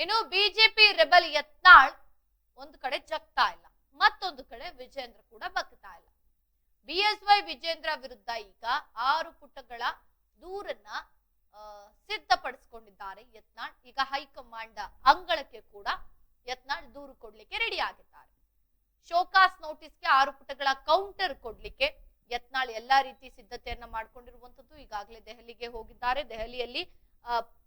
ಇನ್ನು BJP rebel Yatnal ಒಂದು ಕಡೆ ಜಗ್ತಾ ಇಲ್ಲ. ಮತ್ತೊಂದು ಕಡೆ ವಿಜೇಂದ್ರ ಕೂಡ ಬಗ್ತಾ ಇಲ್ಲ. ಬಿಎಸ್ವೈ ವಿಜೇಂದ್ರ ವಿರುದ್ಧ ಈಗ ಆರು ಪುಟಗಳ ದೂರನ್ನ ಸಿದ್ಧಪಡಿಸಿಕೊಂಡಿದ್ದಾರೆ ಯತ್ನಾಳ್. ಈಗ ಹೈಕಮಾಂಡ್ ಅಂಗಳಕ್ಕೆ ಕೂಡ ಯತ್ನಾಳ್ ದೂರು ಕೊಡ್ಲಿಕ್ಕೆ ರೆಡಿ ಆಗಿದ್ದಾರೆ. ಶೋಕಾಸ್ ನೋಟಿಸ್ಗೆ ಆರು ಪುಟಗಳ ಕೌಂಟರ್ ಕೊಡ್ಲಿಕ್ಕೆ ಯತ್ನಾಳ್ ಎಲ್ಲಾ ರೀತಿ ಸಿದ್ಧತೆಯನ್ನ ಮಾಡ್ಕೊಂಡಿರುವಂತದ್ದು ಈಗಾಗಲೇ ದೆಹಲಿಗೆ ಹೋಗಿದ್ದಾರೆ. ದೆಹಲಿಯಲ್ಲಿ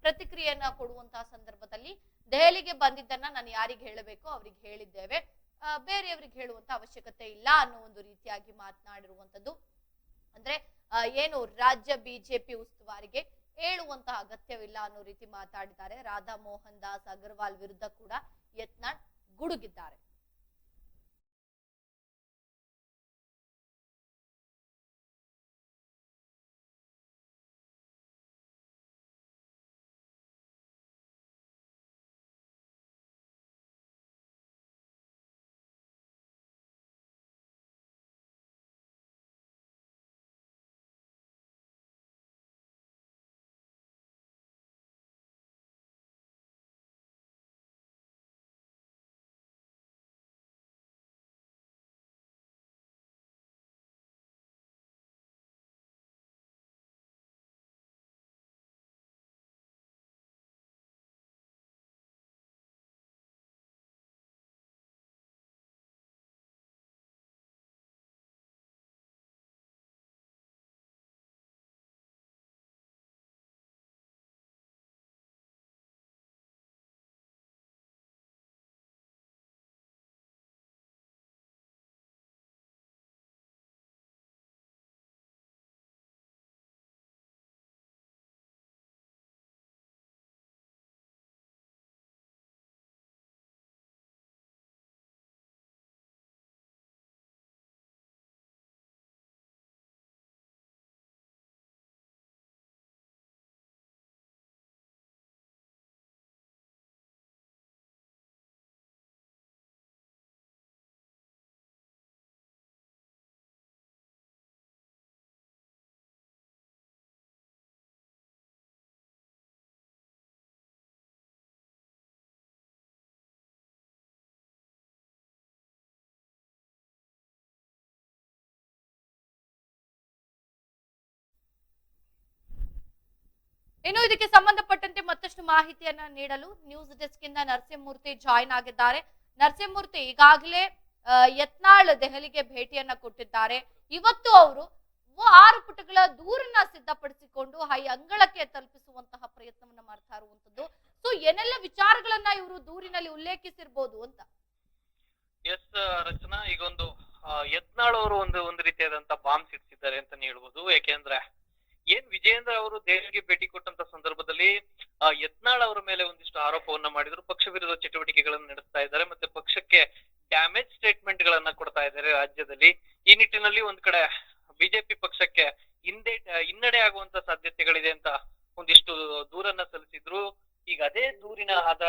ಪ್ರತಿಕ್ರಿಯೆಯನ್ನ ಕೊಡುವಂತಹ ಸಂದರ್ಭದಲ್ಲಿ ದೆಹಲಿಗೆ ಬಂದಿದ್ದನ್ನ ನಾನು ಯಾರಿಗೆ ಹೇಳಬೇಕು ಅವ್ರಿಗೆ ಹೇಳಿದ್ದೇವೆ. ಬೇರೆಯವರಿಗೆ ಹೇಳುವಂತ ಅವಶ್ಯಕತೆ ಇಲ್ಲ ಅನ್ನೋ ಒಂದು ರೀತಿಯಾಗಿ ಮಾತನಾಡಿರುವಂತದ್ದು. ಅಂದ್ರೆ ಏನು ರಾಜ್ಯ ಬಿಜೆಪಿ ಉಸ್ತುವಾರಿಗೆ ಹೇಳುವಂತಹ ಅಗತ್ಯವಿಲ್ಲ ಅನ್ನೋ ರೀತಿ ಮಾತಾಡಿದ್ದಾರೆ. ರಾಧಾ ಮೋಹನ್ ದಾಸ್ ಅಗರ್ವಾಲ್ ವಿರುದ್ಧ ಕೂಡ ಯತ್ನಾಳ್ ಗುಡುಗಿದ್ದಾರೆ. ಇನ್ನು ಇದಕ್ಕೆ ಸಂಬಂಧಪಟ್ಟಂತೆ ಮತ್ತಷ್ಟು ಮಾಹಿತಿಯನ್ನ ನೀಡಲು ನ್ಯೂಸ್ ಡೆಸ್ಕ್ ಇಂದ ನರಸಿಂಹಮೂರ್ತಿ ಜಾಯಿನ್ ಆಗಿದ್ದಾರೆ. ನರಸಿಂಹಮೂರ್ತಿ ಈಗಾಗಲೇ ಯತ್ನಾಳ್ ದೆಹಲಿಗೆ ಭೇಟಿಯನ್ನ ಕೊಟ್ಟಿದ್ದಾರೆ. ಇವತ್ತು ಅವರು ಆರು ಪುಟಗಳ ದೂರನ್ನ ಸಿದ್ಧಪಡಿಸಿಕೊಂಡು ಹೈ ಅಂಗಳಕ್ಕೆ ತಲುಪಿಸುವಂತಹ ಪ್ರಯತ್ನವನ್ನ ಮಾಡ್ತಾ ಇರುವಂತದ್ದು. ಸೊ ಏನೆಲ್ಲ ವಿಚಾರಗಳನ್ನ ಇವರು ದೂರಿನಲ್ಲಿ ಉಲ್ಲೇಖಿಸಿರ್ಬೋದು ಅಂತ? ಎಸ್ ರಚನಾ ಈಗ ಒಂದು ಆ, ಯತ್ನಾಳ್ ಅವರು ಒಂದು ಒಂದು ರೀತಿಯಾದಂತ ಬಾಂಬ್ ಸಿಡಿಸಿದ್ದಾರೆ ಅಂತಾನೆ ಹೇಳ್ಬೋದು. ಯಾಕೆಂದ್ರೆ ಏನ್ ವಿಜಯೇಂದ್ರ ಅವರು ದೆಹಲಿಗೆ ಭೇಟಿ ಕೊಟ್ಟಂತ ಸಂದರ್ಭದಲ್ಲಿ ಯತ್ನಾಳ್ ಅವರ ಮೇಲೆ ಒಂದಿಷ್ಟು ಆರೋಪವನ್ನ ಮಾಡಿದ್ರು. ಪಕ್ಷ ವಿರೋಧ ಚಟುವಟಿಕೆಗಳನ್ನು ನಡೆಸ್ತಾ ಇದ್ದಾರೆ, ಮತ್ತೆ ಪಕ್ಷಕ್ಕೆ ಡ್ಯಾಮೇಜ್ ಸ್ಟೇಟ್ಮೆಂಟ್ ಗಳನ್ನ ಕೊಡ್ತಾ ಇದ್ದಾರೆ ರಾಜ್ಯದಲ್ಲಿ. ಈ ನಿಟ್ಟಿನಲ್ಲಿ ಒಂದ್ ಕಡೆ ಬಿಜೆಪಿ ಪಕ್ಷಕ್ಕೆ ಹಿಂದೆ, ಹಿನ್ನಡೆ ಆಗುವಂತ ಸಾಧ್ಯತೆಗಳಿದೆ ಅಂತ ಒಂದಿಷ್ಟು ದೂರನ್ನ ಸಲ್ಲಿಸಿದ್ರು. ಈಗ ಅದೇ ದೂರಿನ ಆದ,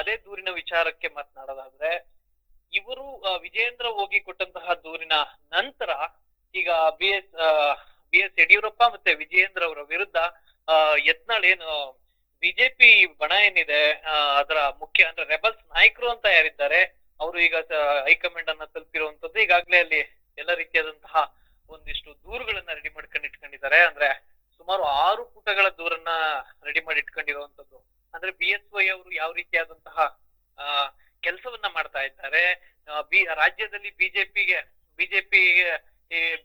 ಅದೇ ದೂರಿನ ವಿಚಾರಕ್ಕೆ ಮಾತನಾಡೋದಾದ್ರೆ, ಇವರು ವಿಜಯೇಂದ್ರ ಹೋಗಿ ಕೊಟ್ಟಂತಹ ದೂರಿನ ನಂತರ ಈಗ B S B S Yediyurappa ಮತ್ತೆ ವಿಜಯೇಂದ್ರ ಅವರ ವಿರುದ್ಧ ಯತ್ನಾಳ್ ಏನು, ಬಿಜೆಪಿ ಬಣ ಏನಿದೆ ಅದರ ಮುಖ್ಯ ಅಂದ್ರೆ ರೆಬಲ್ಸ್ ನಾಯಕರು ಅಂತ ಯಾರಿದ್ದಾರೆ, ಅವರು ಈಗ ಹೈಕಮಾಂಡ್ ಅನ್ನ ತಲುಪಿರುವಂತದ್ದು ಈಗಾಗ್ಲೇ ಅಲ್ಲಿ ಎಲ್ಲ ರೀತಿಯಾದಂತಹ ಒಂದಿಷ್ಟು ದೂರುಗಳನ್ನ ರೆಡಿ ಮಾಡ್ಕೊಂಡು ಇಟ್ಕೊಂಡಿದ್ದಾರೆ. ಅಂದ್ರೆ ಸುಮಾರು ಆರು ಪುಟಗಳ ದೂರನ್ನ ರೆಡಿ ಮಾಡಿ ಇಟ್ಕೊಂಡಿರುವಂತದ್ದು. ಅಂದ್ರೆ ಬಿ ಎಸ್ ವೈ ಅವರು ಯಾವ ರೀತಿಯಾದಂತಹ ಕೆಲಸವನ್ನ ಮಾಡ್ತಾ ಇದ್ದಾರೆ ಬಿ, ರಾಜ್ಯದಲ್ಲಿ ಬಿಜೆಪಿಗೆ ಬಿಜೆಪಿಗೆ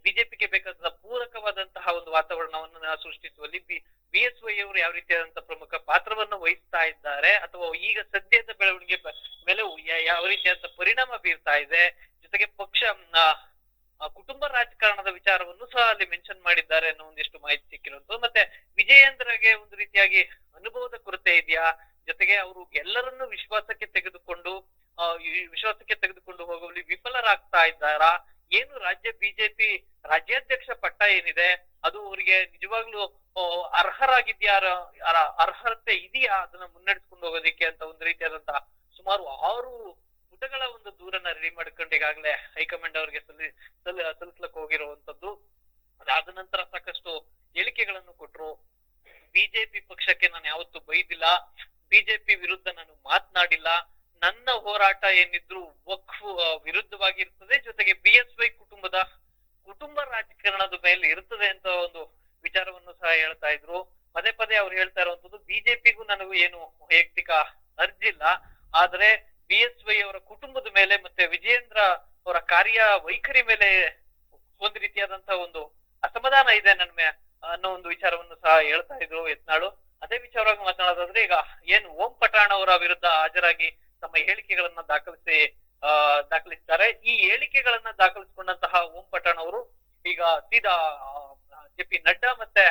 ಬಿಜೆಪಿಗೆ ಬೇಕಾದ ಪೂರಕವಾದಂತಹ ಒಂದು ವಾತಾವರಣವನ್ನು ಸೃಷ್ಟಿಸುವಲ್ಲಿ ಬಿ ಎಸ್ ವೈ ಅವರು ಯಾವ ರೀತಿಯಾದಂತಹ ಪ್ರಮುಖ ಪಾತ್ರವನ್ನು ವಹಿಸ್ತಾ ಇದ್ದಾರೆ ಅಥವಾ ಈಗ ಸದ್ಯದ ಬೆಳವಣಿಗೆ ಮೇಲೆ ಯಾವ ರೀತಿಯಾದಂತಹ ಪರಿಣಾಮ ಬೀರ್ತಾ ಇದೆ, ಜೊತೆಗೆ ಪಕ್ಷ ಕುಟುಂಬ ರಾಜಕಾರಣದ ವಿಚಾರವನ್ನು ಸಹ ಅಲ್ಲಿ ಮೆನ್ಷನ್ ಮಾಡಿದ್ದಾರೆ ಅನ್ನೋ ಒಂದಿಷ್ಟು ಮಾಹಿತಿ ಸಿಕ್ಕಿರುವಂತದ್ದು ಮತ್ತೆ ವಿಜಯೇಂದ್ರಗೆ ಒಂದು ರೀತಿಯಾಗಿ ಅನುಭವದ ಕೊರತೆ ಇದೆಯಾ? ಜೊತೆಗೆ ಅವರು ಎಲ್ಲರನ್ನೂ ವಿಶ್ವಾಸಕ್ಕೆ ತೆಗೆದುಕೊಂಡು ವಿಶ್ವಾಸಕ್ಕೆ ತೆಗೆದುಕೊಂಡು ಹೋಗುವಲ್ಲಿ ವಿಫಲರಾಗ್ತಾ ಇದ್ದಾರಾ? ಏನು ರಾಜ್ಯ ಬಿಜೆಪಿ ರಾಜ್ಯಾಧ್ಯಕ್ಷ ಪಟ್ಟ ಏನಿದೆ, ಅದು ಅವರಿಗೆ ನಿಜವಾಗ್ಲೂ ಅರ್ಹರಾಗಿದ್ಯಾರ ಅರ್ಹತೆ ಇದೆಯಾ ಅದನ್ನ ಮುನ್ನಡೆಸ್ಕೊಂಡು ಹೋಗೋದಿಕ್ಕೆ ಅಂತ ಒಂದು ರೀತಿಯಾದಂತಹ ಸುಮಾರು ಆರು ಪುಟಗಳ ಒಂದು ದೂರನ್ನ ರೆಡಿ ಮಾಡ್ಕೊಂಡು ಈಗಾಗಲೇ ಹೈಕಮಾಂಡ್ ಅವರಿಗೆ ಸಲ್ಲಿ, ಸಲ್, ಸಲ್ಲಿಸ್ಲಕ್ ಹೋಗಿರುವಂತದ್ದು. ಅದಾದ ನಂತರ ಸಾಕಷ್ಟು ಹೇಳಿಕೆಗಳನ್ನು ಕೊಟ್ರು. ಬಿಜೆಪಿ ಪಕ್ಷಕ್ಕೆ ನಾನು ಯಾವತ್ತೂ ಬೈದಿಲ್ಲ. ಬಿಜೆಪಿ ವಿರುದ್ಧ ನಾನು ಹೋರಾಟ ಏನಿದ್ರು ವಕ್ಫ್ ವಿರುದ್ಧವಾಗಿ ಇರ್ತದೆ. ಜೊತೆಗೆ ಬಿ ಎಸ್ ವೈ ಕುಟುಂಬದ ಕುಟುಂಬ ರಾಜಕಾರಣದ ಮೇಲೆ ಇರ್ತದೆ ಅಂತ ಒಂದು ವಿಚಾರವನ್ನು ಸಹ ಹೇಳ್ತಾ ಇದ್ರು. ಪದೇ ಪದೇ ಅವ್ರು ಹೇಳ್ತಾ ಇರುವಂತದ್ದು ಬಿಜೆಪಿಗೂ ನನಗೂ ಏನು ವೈಯಕ್ತಿಕ ಅರ್ಜಿಲ್ಲ ಆದ್ರೆ ಬಿ ಎಸ್ ವೈ ಅವರ ಕುಟುಂಬದ ಮೇಲೆ ಮತ್ತೆ ವಿಜಯೇಂದ್ರ ಅವರ ಕಾರ್ಯ ವೈಖರಿ ಮೇಲೆ ಒಂದು ರೀತಿಯಾದಂತಹ ಒಂದು ಅಸಮಾಧಾನ ಇದೆ ನನ್ನ ಅನ್ನೋ ಒಂದು ವಿಚಾರವನ್ನು ಸಹ ಹೇಳ್ತಾ ಇದ್ರು ಯತ್ನಾಳು. ಅದೇ ವಿಚಾರವಾಗಿ ಮಾತನಾಡೋದಾದ್ರೆ ಈಗ ಏನ್ ಓಂ ಪಠಾಣ್ ಅವರ ವಿರುದ್ಧ ಹಾಜರಾಗಿ ತಮ್ಮ ಹೇಳಿಕೆಗಳನ್ನ ದಾಖಲಿಸಿ ದಾಖಲಿಸ್ತಾರೆ. ಈ ಹೇಳಿಕೆಗಳನ್ನ ದಾಖಲಿಸಿಕೊಂಡಂತಹ ಓಂ ಪಠಾಣ್ ಅವರು ಈಗ ಸೀದಾ ಜೆ ಪಿ ನಡ್ಡಾ ಮತ್ತೆ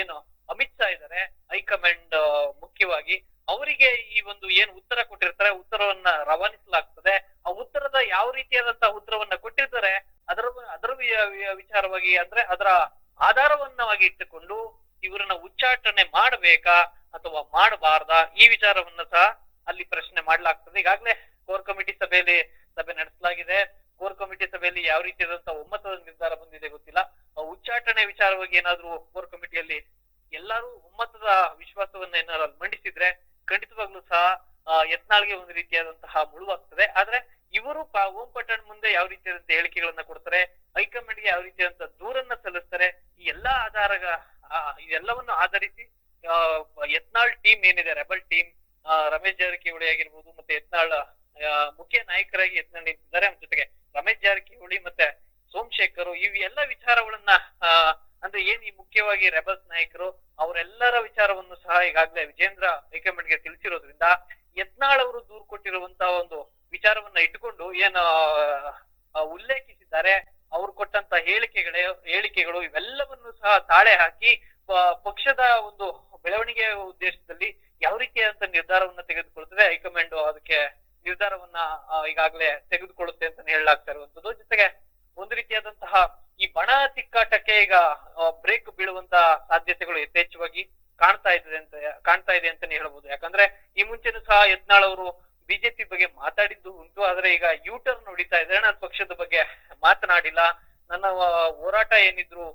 ಏನು ಅಮಿತ್ ಶಾ ಇದ್ದಾರೆ ಹೈಕಮಾಂಡ್ ಮುಖ್ಯವಾಗಿ. ಅವರಿಗೆ ಈ ಒಂದು ಏನು ಉತ್ತರ ಕೊಟ್ಟಿರ್ತಾರೆ, ಉತ್ತರವನ್ನ ರವಾನಿಸಲಾಗ್ತದೆ. ಆ ಉತ್ತರದ ಯಾವ ರೀತಿಯಾದಂತಹ ಉತ್ತರವನ್ನ ಕೊಟ್ಟಿರ್ತಾರೆ, ಅದರ ಅದರ ವಿಚಾರವಾಗಿ ಅಂದ್ರೆ ಅದರ ಆಧಾರವನ್ನವಾಗಿ ಇಟ್ಟುಕೊಂಡು, ಇವರನ್ನ ಉಚ್ಚಾಟನೆ ಮಾಡಬೇಕಾ ಅಥವಾ ಮಾಡಬಾರ್ದಾ ಈ ವಿಚಾರವನ್ನ ಸಹ ಅಲ್ಲಿ ಪ್ರಶ್ನೆ ಮಾಡ್ಲಾಗ್ತದೆ. ಈಗಾಗಲೇ ಕೋರ್ ಕಮಿಟಿ ಸಭೆಯಲ್ಲಿ ಸಭೆ ನಡೆಸಲಾಗಿದೆ. ಕೋರ್ ಕಮಿಟಿ ಸಭೆಯಲ್ಲಿ ಯಾವ ರೀತಿಯಾದಂತಹ ಒಮ್ಮತದ ನಿರ್ಧಾರ ಬಂದಿದೆ ಗೊತ್ತಿಲ್ಲ. ಉಚ್ಚಾಟನೆ ವಿಚಾರವಾಗಿ ಏನಾದ್ರೂ ಕೋರ್ ಕಮಿಟಿಯಲ್ಲಿ ಎಲ್ಲರೂ ಒಮ್ಮತದ ವಿಶ್ವಾಸವನ್ನ ಏನಾದ್ರು ಮಂಡಿಸಿದ್ರೆ ಖಂಡಿತವಾಗ್ಲೂ ಸಹ ಯತ್ನಾಳ್ಗೆ ಒಂದು ರೀತಿಯಾದಂತಹ ಮುಳುವಾಗ್ತದೆ. ಆದ್ರೆ ಇವರು ಓಂ ಪಟ್ಟಣ ಮುಂದೆ ಯಾವ ರೀತಿಯಾದಂತ ಹೇಳಿಕೆಗಳನ್ನ ಕೊಡ್ತಾರೆ, ಹೈಕಮಾಂಡ್ಗೆ ಯಾವ ರೀತಿಯಾದಂತ ದೂರನ್ನ ಸಲ್ಲಿಸ್ತಾರೆ, ಈ ಎಲ್ಲಾ ಆಧಾರ ಇದೆಲ್ಲವನ್ನು ಆಧರಿಸಿ ಯತ್ನಾಳ್ ಟೀಮ್ ಏನಿದೆ, ರೆಬಲ್ ಟೀಮ್ ರಮೇಶ್ ಜಾರಕಿಹೊಳಿ ಆಗಿರ್ಬೋದು ಮತ್ತೆ ಯತ್ನಾಳ್ ಮುಖ್ಯ ನಾಯಕರಾಗಿ ಯತ್ನಾಳ್ ನಿಂತಿದ್ದಾರೆ. ಅವ್ರ ಜೊತೆಗೆ ರಮೇಶ್ ಜಾರಕಿಹೊಳಿ ಮತ್ತೆ ಸೋಮಶೇಖರ್ ಇವೆಲ್ಲ ವಿಚಾರಗಳನ್ನ ಅಂದ್ರೆ ಏನ್ ಈ ಮುಖ್ಯವಾಗಿ ರೆಬಲ್ಸ್ ನಾಯಕರು, ಅವರೆಲ್ಲರ ವಿಚಾರವನ್ನು ಸಹ ಈಗಾಗಲೇ ವಿಜೇಂದ್ರ ಹೈಕಮಾಂಡ್ಗೆ ತಿಳಿಸಿರೋದ್ರಿಂದ ಯತ್ನಾಳ್ ಅವರು ದೂರು ಕೊಟ್ಟಿರುವಂತಹ ಒಂದು ವಿಚಾರವನ್ನ ಇಟ್ಟುಕೊಂಡು ಏನ್ ಉಲ್ಲೇಖಿಸಿದ್ದಾರೆ. ಅವ್ರು ಕೊಟ್ಟಂತ ಹೇಳಿಕೆಗಳೇ, ಹೇಳಿಕೆಗಳು ಇವೆಲ್ಲವನ್ನು ಸಹ ತಾಳೆ ಹಾಕಿ ಪಕ್ಷದ ಒಂದು ಬೆಳವಣಿಗೆಯ ಉದ್ದೇಶದಲ್ಲಿ ಯಾವ ರೀತಿಯಾದಂತ ನಿರ್ಧಾರವನ್ನ ತೆಗೆದುಕೊಳ್ತದೆ, ಹೈಕಮಾಂಡ್ ಅದಕ್ಕೆ ನಿರ್ಧಾರವನ್ನ ಈಗಾಗಲೇ ತೆಗೆದುಕೊಳ್ಳುತ್ತೆ ಅಂತ ಹೇಳಲಾಗ್ತಾ ಇರುವಂತದ್ದು ಜೊತೆಗೆ ಒಂದು ರೀತಿಯಾದಂತಹ ಈ ಬಣ ತಿಕ್ಕಾಟಕ್ಕೆ ಈಗ ಬ್ರೇಕ್ ಬೀಳುವಂತಹ ಸಾಧ್ಯತೆಗಳು ಯಥೇಚ್ಛವಾಗಿ ಕಾಣ್ತಾ ಇದೆ ಅಂತ, ಕಾಣ್ತಾ ಇದೆ ಅಂತಾನೆ ಹೇಳ್ಬೋದು. ಯಾಕಂದ್ರೆ ಈ ಮುಂಚೆನೂ ಸಹ ಯತ್ನಾಳ್ ಅವರು ಬಿಜೆಪಿ ಬಗ್ಗೆ ಮಾತಾಡಿದ್ದು ಉಂಟು. ಆದ್ರೆ ಈಗ ಯೂ ಟರ್ನ್ ಹೊಡಿತಾ ಇದ್ದಾರೆ ನನ್ನ ಪಕ್ಷದ ಬಗ್ಗೆ ಮಾತನಾಡಿಲ್ಲ. ನನ್ನ ಹೋರಾಟ ಏನಿದ್ರು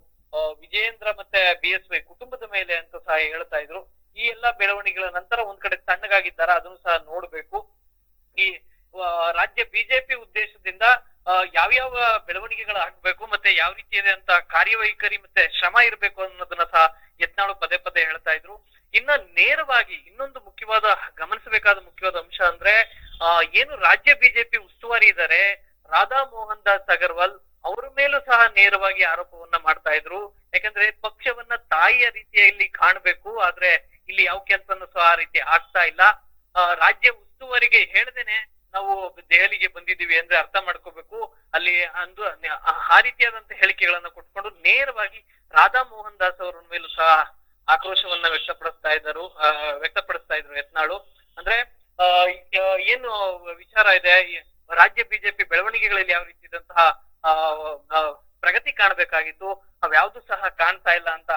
ವಿಜಯೇಂದ್ರ ಮತ್ತೆ ಬಿ ವೈ ಕುಟುಂಬದ ಮೇಲೆ ಅಂತ ಸಹ ಹೇಳ್ತಾ ಇದ್ರು. ಈ ಎಲ್ಲಾ ಬೆಳವಣಿಗೆಗಳ ನಂತರ ಒಂದ್ ಕಡೆ ತಣ್ಣಗಾಗಿದ್ದಾರ, ಅದನ್ನು ಸಹ ನೋಡ್ಬೇಕು. ಈ ರಾಜ್ಯ ಬಿಜೆಪಿ ಉದ್ದೇಶದಿಂದ ಯಾವ ಯಾವ್ಯಾವ ಬೆಳವಣಿಗೆಗಳು ಆಗ್ಬೇಕು ಮತ್ತೆ ಯಾವ ರೀತಿ ಇದೆ ಅಂತ ಕಾರ್ಯವೈಖರಿ ಮತ್ತೆ ಶ್ರಮ ಇರಬೇಕು ಅನ್ನೋದನ್ನ ಸಹ ಯತ್ನಾಳು ಪದೇ ಪದೇ ಹೇಳ್ತಾ ಇದ್ರು. ಇನ್ನ ನೇರವಾಗಿ ಇನ್ನೊಂದು ಮುಖ್ಯವಾದ, ಗಮನಿಸಬೇಕಾದ ಮುಖ್ಯವಾದ ಅಂಶ ಅಂದ್ರೆ ಏನು ರಾಜ್ಯ ಬಿಜೆಪಿ ಉಸ್ತುವಾರಿ ಇದ್ದಾರೆ ರಾಧಾ ಮೋಹನ್ ದಾಸ್ ಅಗರ್ವಾಲ್ ಅವರ ಮೇಲೂ ಸಹ ನೇರವಾಗಿ ಆರೋಪವನ್ನ ಮಾಡ್ತಾ ಇದ್ರು. ಯಾಕಂದ್ರೆ ಪಕ್ಷವನ್ನ ತಾಯಿಯ ರೀತಿಯಲ್ಲಿ ಕಾಣ್ಬೇಕು, ಆದ್ರೆ ಇಲ್ಲಿ ಯಾವ ಕೆಲಸನೂ ಸಹ ಆ ರೀತಿ ಆಗ್ತಾ ಇಲ್ಲ. ರಾಜ್ಯ ಉಸ್ತುವಾರಿಗೆ ಹೇಳ್ದೇನೆ ನಾವು ದೆಹಲಿಗೆ ಬಂದಿದ್ದೀವಿ ಅಂದ್ರೆ ಅರ್ಥ ಮಾಡ್ಕೋಬೇಕು. ಅಲ್ಲಿ ಅಂದು ಆ- ರೀತಿಯಾದಂತ ಹೇಳಿಕೆಗಳನ್ನ ಕೊಟ್ಕೊಂಡು ನೇರವಾಗಿ ರಾಧಾ ಮೋಹನ್ ದಾಸ್ ಅವರ ಮೇಲೂ ಸಹ ಆಕ್ರೋಶವನ್ನ ವ್ಯಕ್ತಪಡಿಸ್ತಾ ಇದ್ದರು. ವ್ಯಕ್ತಪಡಿಸ್ತಾ ಇದ್ರು ಯತ್ನಾಳು. ಅಂದ್ರೆ ಏನು ವಿಚಾರ ಇದೆ? ರಾಜ್ಯ ಬಿಜೆಪಿ ಬೆಳವಣಿಗೆಗಳಲ್ಲಿ ಯಾವ ರೀತಿ ಇದ್ದಂತಹ ಆ, ಆ, ಪ್ರಗತಿ ಕಾಣಬೇಕಾಗಿತ್ತು? ಅವ್ಯಾವ್ದು ಸಹ ಕಾಣ್ತಾ ಇಲ್ಲ ಅಂತ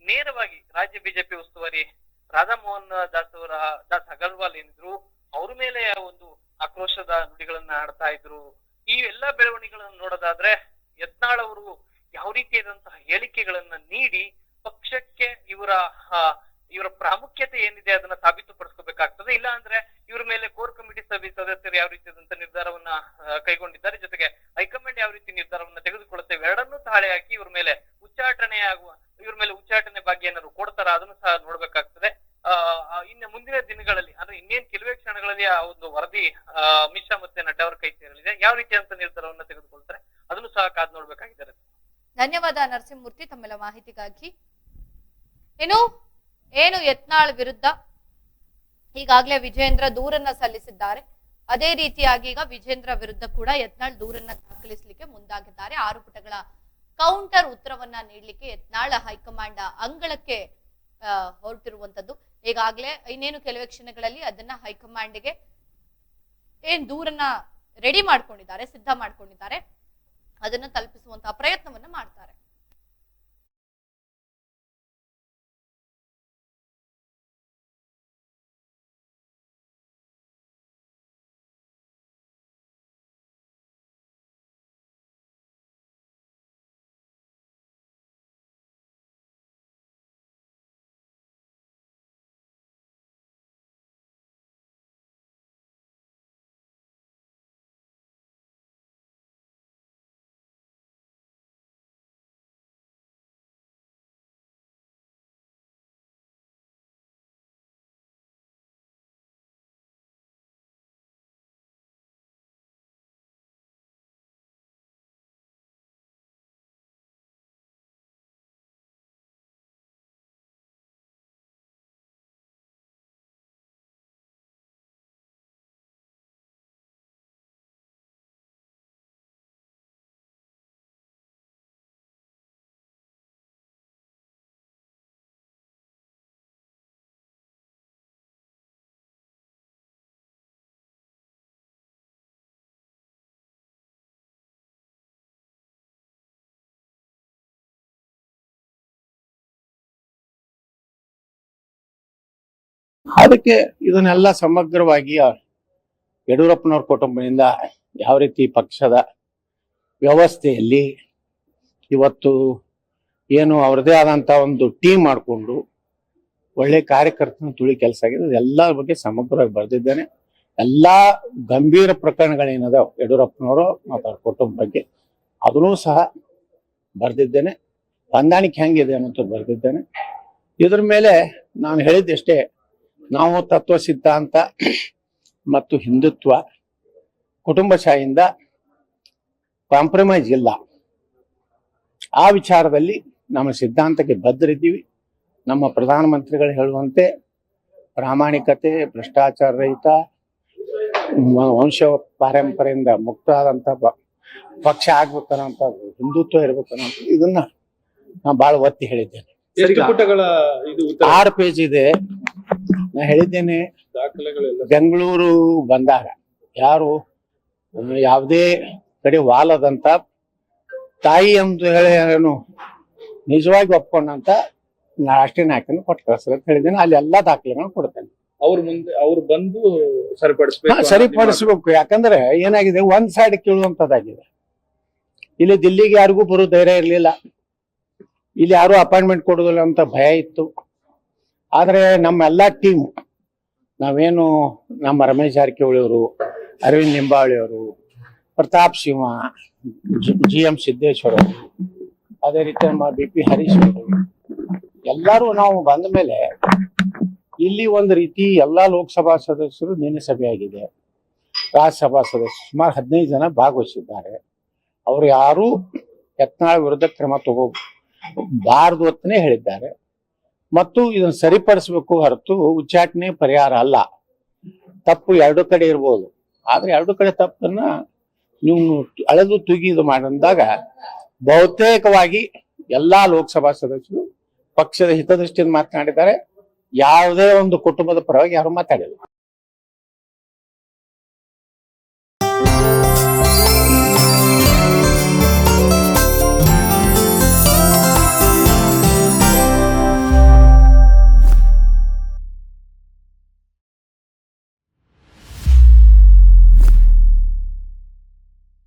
ನೇರವಾಗಿ ರಾಜ್ಯ ಬಿಜೆಪಿ ಉಸ್ತುವಾರಿ ರಾಧಾ ಮೋಹನ್ ದಾಸ್ ಅವರ, ದಾಸ್ ಅಗರ್ವಾಲ್ ಏನಿದ್ರು, ಅವ್ರ ಮೇಲೆ ಒಂದು ಆಕ್ರೋಶದ ನುಡಿಗಳನ್ನ ಆಡ್ತಾ ಇದ್ರು. ಈ ಎಲ್ಲಾ ಬೆಳವಣಿಗೆಗಳನ್ನ ನೋಡೋದಾದ್ರೆ, ಯತ್ನಾಳ್ ಅವರು ಯಾವ ರೀತಿಯಾದಂತಹ ಹೇಳಿಕೆಗಳನ್ನ ನೀಡಿ, ಪಕ್ಷಕ್ಕೆ ಇವರ ಇವರ ಪ್ರಾಮುಖ್ಯತೆ ಏನಿದೆ ಅದನ್ನ ಸಾಬೀತುಪಡಿಸ್ಕೋಬೇಕಾಗ್ತದೆ. ಇಲ್ಲ ಅಂದ್ರೆ ಇವ್ರ ಮೇಲೆ ಕೋರ್ ಕಮಿಟಿ ಸಭೆ ಸದಸ್ಯರು ಯಾವ ರೀತಿಯಾದಂತ ನಿರ್ಧಾರವನ್ನ ಕೈಗೊಂಡಿದ್ದಾರೆ. ಜೊತೆಗೆ ಹೈಕಮಾಂಡ್ ಯಾವ ರೀತಿ ನಿರ್ಧಾರವನ್ನ ತೆಗೆದುಕೊಳ್ಳುತ್ತೆ ಎರಡನ್ನೂ ತಾಳೆ ಹಾಕಿ ಇವ್ರ ಮೇಲೆ ಉಚ್ಚಾಟನೆ ಆಗುವ, ಇವ್ರ ಮೇಲೆ ಉಚ್ಚಾಟನೆ ಬಗ್ಗೆ ಏನಾದ್ರು ಕೊಡ್ತಾರ, ಅದನ್ನು ಸಹ ನೋಡ್ಬೇಕಾಗ್ತದೆ. ಇನ್ನು ಮುಂದಿನ ದಿನಗಳಲ್ಲಿ, ಅಂದ್ರೆ ಇನ್ನೇನ್ ಕೆಲವೇ ಕ್ಷಣಗಳಲ್ಲಿ ಆ ಒಂದು ವರದಿ ಅಮಿತ್ ಮತ್ತೆ ನಡ್ಡಾ ಅವರ ಕೈ ಸೇರಲಿದೆ. ಯಾವ ರೀತಿಯಾದಂತ ನಿರ್ಧಾರವನ್ನ ತೆಗೆದುಕೊಳ್ತಾರೆ, ಅದನ್ನು ಸಹ ಕಾದ್ ನೋಡ್ಬೇಕಾಗಿದ್ದಾರೆ. ಧನ್ಯವಾದ ನರಸಿಂಹಮೂರ್ತಿ ತಮ್ಮೆಲ್ಲ ಮಾಹಿತಿಗಾಗಿ. ಏನು? ಏನು ಯತ್ನಾಳ್ ವಿರುದ್ಧ? ಈಗಾಗಲೇ ವಿಜೇಂದ್ರ ದೂರನ್ನ ಸಲ್ಲಿಸಿದ್ದಾರೆ. ಅದೇ ರೀತಿಯಾಗಿ ಈಗ ವಿಜೇಂದ್ರ ವಿರುದ್ಧ ಕೂಡ ಯತ್ನಾಳ್ ದೂರನ್ನ ದಾಖಲಿಸಲಿಕ್ಕೆ ಮುಂದಾಗಿದ್ದಾರೆ. ಆರು ಪುಟಗಳ ಕೌಂಟರ್ ಉತ್ತರವನ್ನ ನೀಡಲಿಕ್ಕೆ ಯತ್ನಾಳ್ ಹೈಕಮಾಂಡ್ ಅಂಗಳಕ್ಕೆ ಹೊರಟಿರುವಂತದ್ದು. ಈಗಾಗಲೇ ಇನ್ನೇನು ಕೆಲವೇ ಕ್ಷಣಗಳಲ್ಲಿ ಅದನ್ನ ಹೈಕಮಾಂಡ್ಗೆ ಏನ್ ದೂರನ್ನ ರೆಡಿ ಮಾಡ್ಕೊಂಡಿದ್ದಾರೆ, ಸಿದ್ಧ ಮಾಡ್ಕೊಂಡಿದ್ದಾರೆ. ಅದನ್ನ ತಲುಪಿಸುವಂತಹ ಪ್ರಯತ್ನವನ್ನ ಮಾಡ್ತಾರೆ. ಅದಕ್ಕೆ ಇದನ್ನೆಲ್ಲ ಸಮಗ್ರವಾಗಿ ಯಡಿಯೂರಪ್ಪನವ್ರ ಕುಟುಂಬದಿಂದ ಯಾವ ರೀತಿ ಪಕ್ಷದ ವ್ಯವಸ್ಥೆಯಲ್ಲಿ ಇವತ್ತು ಏನು ಅವ್ರದೇ ಆದಂತ ಒಂದು ಟೀಮ್ ಮಾಡಿಕೊಂಡು ಒಳ್ಳೆ ಕಾರ್ಯಕರ್ತನ ತುಳಿ ಕೆಲಸ ಆಗಿದೆ. ಎಲ್ಲ ಬಗ್ಗೆ ಸಮಗ್ರವಾಗಿ ಬರೆದಿದ್ದೇನೆ. ಎಲ್ಲಾ ಗಂಭೀರ ಪ್ರಕರಣಗಳೇನದಾವ ಯಡಿಯೂರಪ್ಪನವರು ಅವ್ರ ಕುಟುಂಬ ಬಗ್ಗೆ ಅದನ್ನೂ ಸಹ ಬರೆದಿದ್ದೇನೆ. ಹೊಂದಾಣಿಕೆ ಹೆಂಗಿದೆ ಅನ್ನೋದು ಬರೆದಿದ್ದೇನೆ. ಇದ್ರ ಮೇಲೆ ನಾನು ಹೇಳಿದ್ದಷ್ಟೇ ನಾವು ತತ್ವ ಸಿದ್ಧಾಂತ ಮತ್ತು ಹಿಂದುತ್ವ ಕುಟುಂಬಶಾಹಿಯಿಂದ ಕಾಂಪ್ರಮೈಸ್ ಇಲ್ಲ. ಆ ವಿಚಾರದಲ್ಲಿ ನಮ್ಮ ಸಿದ್ಧಾಂತಕ್ಕೆ ಬದ್ಧರಿದ್ದೀವಿ. ನಮ್ಮ ಪ್ರಧಾನಮಂತ್ರಿಗಳು ಹೇಳುವಂತೆ ಪ್ರಾಮಾಣಿಕತೆ ಭ್ರಷ್ಟಾಚಾರ ರಹಿತ ವಂಶ ಪಾರಂಪರೆಯಿಂದ ಮುಕ್ತ ಆದಂತ ಪಕ್ಷ ಪಕ್ಷ ಆಗ್ಬೇಕನ್ನೋಂಥ ಹಿಂದುತ್ವ ಇರ್ಬೇಕನ್ನೋಂಥ ಇದನ್ನ ನಾನು ಬಹಳ ಒತ್ತಿ ಹೇಳಿದ್ದೇನೆ. ಆರು ಪೇಜ್ ಇದೆ. ನಾ ಹೇಳಿದ್ದೇನೆ ಬೆಂಗಳೂರು ಬಂದಾಗ ಯಾರು ಯಾವುದೇ ಕಡೆ ವಾಲದಂತ ತಾಯಿ ಎಂದು ಹೇಳಿ ಏನು ನಿಜವಾಗಿ ಒಪ್ಕೊಂಡಂತ ರಾಷ್ಟ್ರೀಯ ನಾಯಕನ ಕೊಟ್ಟು ಕಳಿಸ್ರಿ ಅಂತ ಹೇಳಿದ್ದೇನೆ. ಅಲ್ಲಿ ಎಲ್ಲಾ ದಾಖಲೆಗಳನ್ನ ಕೊಡ್ತೇನೆ. ಅವ್ರ ಮುಂದೆ ಅವ್ರು ಬಂದು ಸರಿಪಡಿಸ್ಬೇಕು ಸರಿಪಡಿಸ್ಬೇಕು. ಯಾಕಂದ್ರೆ ಏನಾಗಿದೆ ಒಂದ್ ಸೈಡ್ ಕೇಳುವಂತದಾಗಿದೆ ಇಲ್ಲಿ ದಿಲ್ಲಿಗೆ ಯಾರಿಗೂ ಬರೋ ಧೈರ್ಯ ಇರಲಿಲ್ಲ. ಇಲ್ಲಿ ಯಾರು ಅಪಾಯಿಂಟ್ಮೆಂಟ್ ಕೊಡೋದಿಲ್ಲ ಅಂತ ಭಯ ಇತ್ತು. ಆದ್ರೆ ನಮ್ಮ ಎಲ್ಲಾ ಟೀಮ್ ನಾವೇನು ನಮ್ಮ ರಮೇಶ್ ಜಾರಕಿಹೊಳಿಯವರು, ಅರವಿಂದ್ ನಿಂಬಾವಳಿಯವರು ಪ್ರತಾಪ್ ಸಿಂಹ ಜಿ ಎಂ ಸಿದ್ದೇಶ್ವರ ಅದೇ ರೀತಿ ನಮ್ಮ ಬಿ ಪಿ ಹರೀಶ್ ಅವರು, ಎಲ್ಲರೂ ನಾವು ಬಂದ ಮೇಲೆ ಇಲ್ಲಿ ಒಂದು ರೀತಿ ಎಲ್ಲಾ ಲೋಕಸಭಾ ಸದಸ್ಯರು ನಿನ್ನೆ ಸಭೆಯಾಗಿದೆ ರಾಜ್ಯಸಭಾ ಸದಸ್ಯರು ಸುಮಾರು ಹದಿನೈದು ಜನ ಭಾಗವಹಿಸಿದ್ದಾರೆ. ಅವರು ಯಾರು ಯತ್ನಾಳ ವಿರುದ್ಧ ಕ್ರಮ ತಗೋಬಾರದು ಅಂತಲೇ ಹೇಳಿದ್ದಾರೆ. ಮತ್ತು ಇದನ್ನು ಸರಿಪಡಿಸಬೇಕು ಹೊರತು ಉಚ್ಚಾಟನೆ ಪರಿಹಾರ ಅಲ್ಲ. ತಪ್ಪು ಎರಡು ಕಡೆ ಇರ್ಬೋದು. ಆದ್ರೆ ಎರಡು ಕಡೆ ತಪ್ಪನ್ನ ನೀವು ಅಳೆದು ತುಗಿದು ಮಾಡಿದಾಗ ಬಹುತೇಕವಾಗಿ ಎಲ್ಲಾ ಲೋಕಸಭಾ ಸದಸ್ಯರು ಪಕ್ಷದ ಹಿತದೃಷ್ಟಿಯಿಂದ ಮಾತನಾಡಿದ್ದಾರೆ. ಯಾವುದೇ ಒಂದು ಕುಟುಂಬದ ಪರವಾಗಿ ಯಾರು ಮಾತಾಡಿಲ್ಲ.